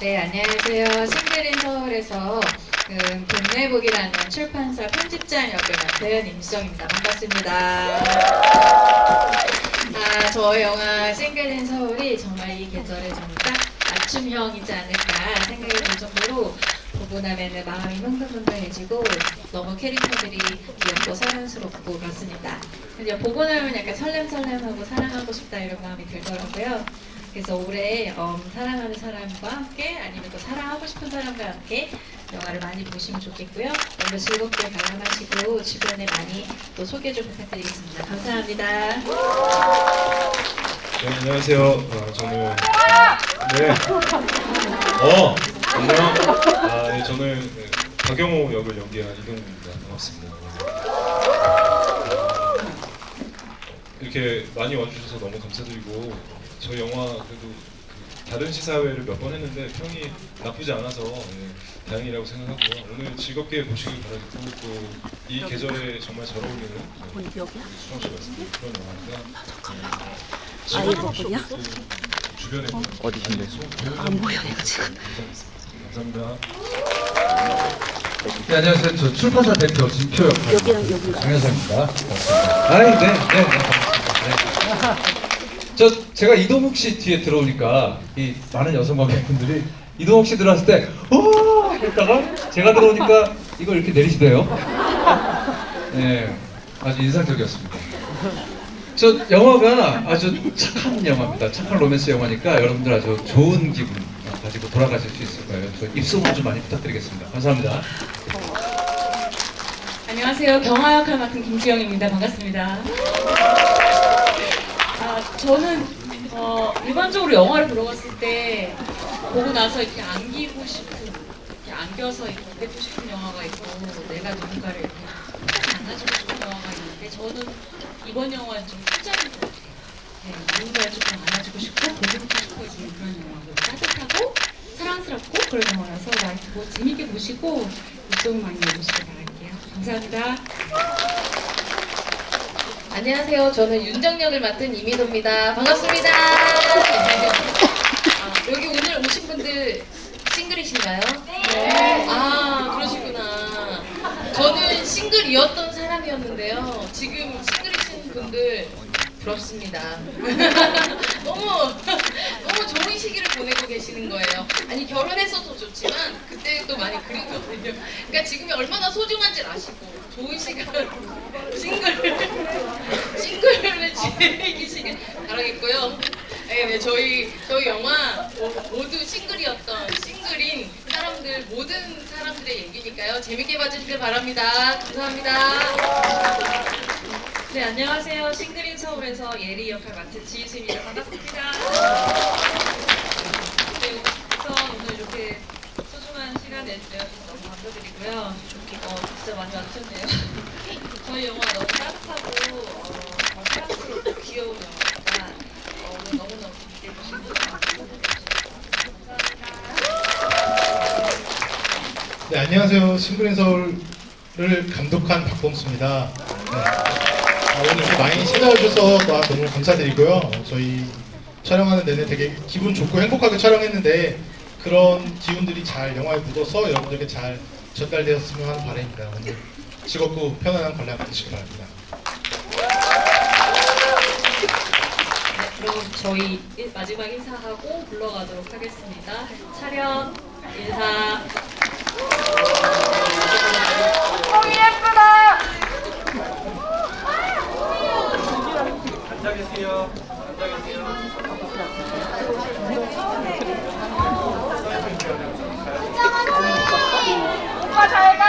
네, 안녕하세요. 싱글인 서울에서 그 본내북이라는 출판사 편집장 역을 맡은 임수정입니다. 반갑습니다. 아, 저 영화 싱글인 서울이 정말 이 계절에 좀딱 맞춤형이지 않을까 생각이 들 정도로 보고 나면은 마음이 흥분흥분해지고 너무 캐릭터들이 귀엽고 사랑스럽고 그렇습니다. 근데 보고 나면 약간 설렘설렘하고 사랑하고 싶다 이런 마음이 들더라고요. 그래서 올해 음, 사랑하는 사람과 함께 아니면 또 사랑하고 싶은 사람과 함께 영화를 많이 보시면 좋겠고요. 오늘 즐겁게 관람하시고 주변에 많이 또 소개 좀 부탁드리겠습니다. 감사합니다. 네, 안녕하세요. 어, 저는 네. 어, 안녕. 아, 네, 저는 네, 박영호 역을 연기한 이동국입니다. 반갑습니다. 어, 이렇게 많이 와주셔서 너무 감사드리고 저희 영화 그래도 그 다른 시사회를 몇 번 했는데 평이 나쁘지 않아서 네, 다행이라고 생각하고요. 오늘 즐겁게 보시길 바라겠고 또 이 계절에 정말 잘 어울리는 네, 수정 씨가 말씀드린 그런 영화니까 네, 아, 이거 뭐냐? 또 주변에 어디신데? 안 보여 내가 지금. 감사합니다. 네, 안녕하세요. 저 출판사 대표 진표 역할 여기랑 여기랑. 장현상입니다. 아이, 네, 네, 네, 반갑습니다. 네. 저 제가 이동욱 씨 뒤에 들어오니까 이 많은 여성 관객분들이 이동욱 씨 들어왔을 때 오! 했다가 제가 들어오니까 이걸 이렇게 내리시대요. 네, 아주 인상적이었습니다. 저 영화가 아주 착한 영화입니다. 착한 로맨스 영화니까 여러분들 아주 좋은 기분 가지고 돌아가실 수 있을 거예요. 저 입소문 좀 많이 부탁드리겠습니다. 감사합니다. 안녕하세요. 경화 역할 맡은 김지영입니다. 반갑습니다. 아, 저는 어, 일반적으로 영화를 보러 갔을 때 보고 나서 이렇게 안기고 싶은, 이렇게 안겨서 이렇게 보고 싶은 영화가 있고 내가 누군가를 이렇게 꼭 안아주고 싶은 영화가 있는데 저는 이번 영화는 좀 후자인 것 같아요. 네, 누군가를 조금 안아주고 싶고 보고 싶고 해주는 그런 영화고 따뜻하고 사랑스럽고 그런 영화라서 많이 보고 재밌게 보시고 이쪽은 많이 보시길 바랄게요. 감사합니다. 안녕하세요. 저는 윤정역을 맡은 이민호입니다. 반갑습니다. 아, 여기 오늘 오신 분들 싱글이신가요? 네. 아, 그러시구나. 저는 싱글이었던 사람이었는데요. 지금 싱글이신 분들 부럽습니다. 너무 너무 좋은 시기를 보내고 계시는 거예요. 아니 결혼했어도 좋지만 그때 또 많이 그리거든요. 그러니까 지금이 얼마나 소중한지 아시고 좋은 시간 싱글 싱글을 즐기시길 바라겠고요. 네, 네, 저희 저희 영화 모두 싱글이었던 싱글인 사람들 모든 사람들의 얘기니까요. 재밌게 봐주시길 바랍니다. 감사합니다. 네, 안녕하세요. 싱글인 서울에서 예리 역할 맡은 지희수입니다. 반갑습니다. 네, 우선 오늘 이렇게 소중한 시간 내주셔서 너무 감사드리고요. 어, 진짜 많이 와주셨네요. 저희 영화 너무 따뜻하고 어, 사랑스럽고 귀여운 영화니까 어, 오늘 너무너무 재밌게 보시는 것. 네, 안녕하세요. 싱글인 서울을 감독한 박범수입니다. 네. 아, 오늘 이렇게 많이 찾아와주셔서 또 너무 감사드리고요. 어, 저희 촬영하는 내내 되게 기분 좋고 행복하게 촬영했는데 그런 기운들이 잘 영화에 묻어서 여러분들께 잘 전달되었으면 하는 바람입니다. 오늘 즐겁고 편안한 관람 되시기 바랍니다. 그럼 저희 마지막 인사하고 불러가도록 하겠습니다. 차렷 인사. 앉아 계세요. 앉아 계세요. 오빠 잘 가.